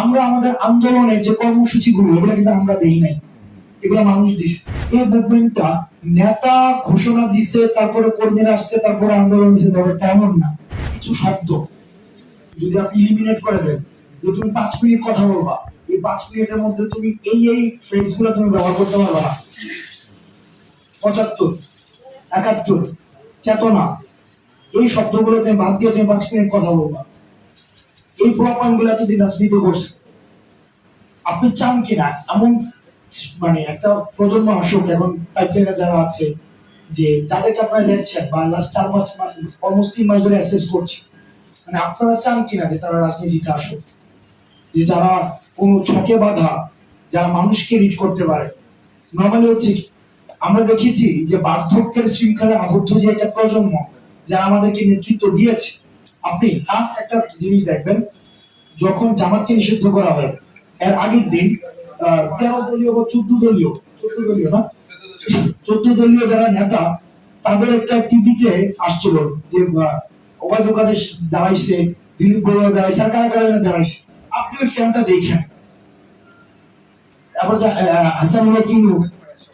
আমরা আমাদের আন্দোলনের যে কর্মসূচিগুলো, এগুলো কিন্তু আমরা দেই নাই। এগুলো মানুষ দিছে। এই মুভমেন্টটা নেতা ঘোষণা দিছে, তারপরে কর্মীরা আসছে, তারপরে আন্দোলন দিছে ব্যাপারটা এমন না। কিছু শব্দ। যদি আপনি ইলিমিনেট করে দেন, যে তুমি পাঁচ মিনিট কথা বলবা, এই পাঁচ মিনিটের মধ্যে তুমি এই এই ফ্রেজগুলো তুমি ব্যবহার করতে পারবা না। পঁচাত্তর, একাত্তর, চেতনা, এই শব্দগুলো তুমি বাদ দিয়ে তুমি পাঁচ মিনিট কথা বলবা। এই প্রমাণগুলো এতদিন রাজনীতি করছে। আপনি চান কিনা? এমন মানে একটা প্রজন্ম আসুক, এখন পাইপলাইনে যারা আছে, যে যাদেরকে আপনারা দেখছেন বা লাস্ট চার পাঁচ মাস অলমোস্ট তিন মাস ধরে অ্যাসেস করছি মানে আপনারা চান কিনা যে তারা রাজনীতিতে আসুক? যে যারা কোনো ছকে বাধা, যারা মানুষকে রিড করতে পারে। নর্মালি হচ্ছে কি, আমরা দেখেছি যে বার্ধক্যের শৃঙ্খলে আবদ্ধ যে একটা প্রজন্ম, যারা আমাদেরকে নেতৃত্ব দিয়েছে, আপনি লাস্ট একটা জিনিস দেখবেন যখন জামাতকে নিষিদ্ধ করা হয় এর আগের দিন তেরো দলীয় বা চোদ্দ দলীয় চোদ্দ দলীয় না? চোদ্দ দলীয় যারা নেতা তাদের একটা টিভিতে আসছিল যে ওবায়দুল কাদের দাঁড়াইছে দিলীপ বড়ুয়া দাঁড়াইছে আর কারা কারা দাঁড়াইছে। আপনি ওই ফ্রেমটা দেখেন। আহ, হাসানুল্লাহ কিনু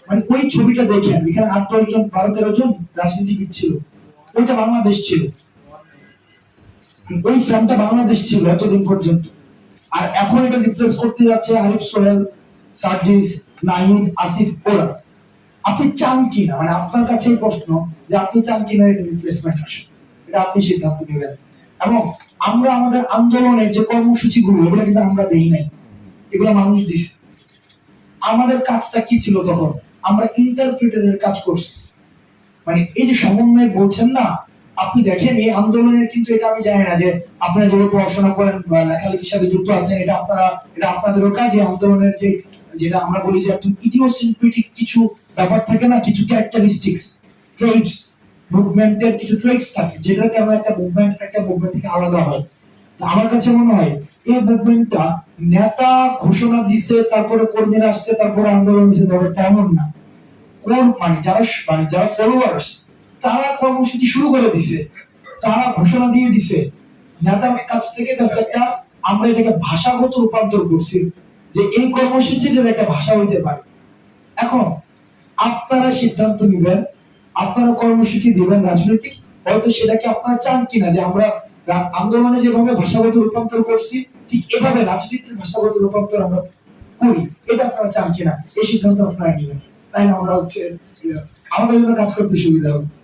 মানে ওই ছবিটা দেখেন। এখানে আট দশ জন বারো তেরো জন রাজনীতিবিদ ছিল। ওইটা বাংলাদেশ ছিল। ওই ফ্রেমটা বাংলাদেশ ছিল এতদিন পর্যন্ত। আর এখন এটা রিপ্লেস করতে যাচ্ছে আরিফ সোহেল, সার্জিস, নাহিদ, আসিফ, ওরা। আপনি চান কি না মানে আপনার কাছে প্রশ্ন যে আপনি চান কি না এটা রিপ্লেসমেন্ট আসে। এটা আপনি সিদ্ধান্ত নেবেন। এবং আমরা আমাদের আন্দোলনের যে কর্মসূচিগুলো, এগুলো কিন্তু আমরা দেই নাই। এগুলো মানুষ দিছে। আমাদের কাজটা কি ছিল তখন? আমরা ইন্টারপ্রিটারের কাজ করছি। মানে এই যে সমন্বয় বলছেন না আপনি দেখেন, এই আন্দোলনের কিন্তু এটা আমি জানি না যে আপনারা যেভাবে পড়াশোনা করেন লেখালেখির সাথে যুক্ত আছেন, এটা আপনারা, এটা আপনাদেরও কাজ। এই আন্দোলনের যে, যেটা আমরা বলি যে একদম ইডিওসিনক্রেটিক কিছু ব্যাপার থাকে না, কিছু ক্যারেক্টারিস্টিক্স ট্রেডস মুভমেন্টের কিছু ট্রেডস থাকে যেটাকে আমরা একটা মুভমেন্ট একটা মুভমেন্ট থেকে আলাদা হয়। আমার কাছে মনে হয়, এই মুভমেন্টটা নেতা ঘোষণা দিছে, তারপরে কর্মীরা আসছে, তারপরে আন্দোলন দিছে ব্যাপারটা এমন না। কোন মানে যারা মানে যারা ফলোয়ার্স তারা কর্মসূচি শুরু করে দিছে। তারা ঘোষণা দিয়ে দিছে নেতার কাছ থেকে জাস্ট একটা, আমরা এটাকে ভাষাগত রূপান্তর করছি, যে এই কর্মসূচিটার একটা ভাষা হইতে পারে। এখন, আপনারা সিদ্ধান্ত নেবেন, আপনারা কর্মসূচি দিবেন রাজনৈতিক, হয়তো সেটাকে আপনারা চান কিনা, যে আমরা আন্দোলনে যেভাবে ভাষাগত রূপান্তর করছি, ঠিক এভাবে রাজনীতির ভাষাগত রূপান্তর আমরা করি, এটা আপনারা চান কিনা, এই সিদ্ধান্ত আপনারা নেবেন। তাই না? আমরা হচ্ছে, আমাদের জন্য কাজ করতে সুবিধা হবে।